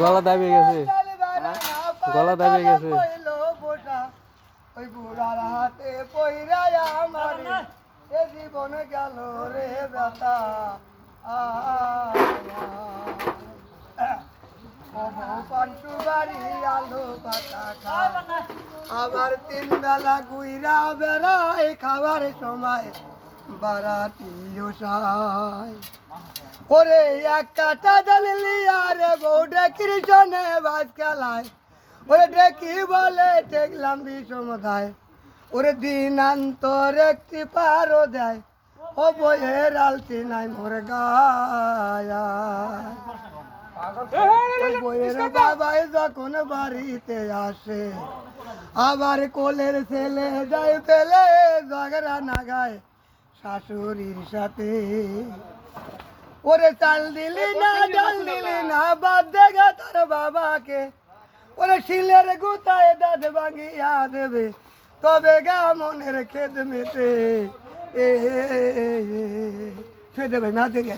গলা দাবি গেছে। গলা দাবি গেছে। ওই বুড়ার হাতে পইরায় আমার এ জীবন গেল রে ব্যথা। পান্টু বাড়ি আলু পাতা আবার তিন বেলা গুইরা বেড়ায় খাবার সময় বারাতিও সাই ওরে এক কাটা দললি আরে বউডে কৃষ্ণে বাজ খেলায়। ওরে ডেকি বলে টেকলাম বিষমধায় ওরে দিনান্তর একটি পারো দেয়। ও বইয়ের আলতি নাই মোর গায়া। বইয়ের বাবাই যখন বাড়িতে আসে, আবার কোলের ছেলে যায় ফেলে ঝগড়া না গায় শাশুড়ির সাথে ওরে চাল দিলি না ডাল দিলি না বাদ দেখা তোর বাবাকে ওরে শিলের গুতায় দাঁত ভাঙিয়া দেবে তবে গা মনের খেদ মেতে এ খেতে ভাই না দেখে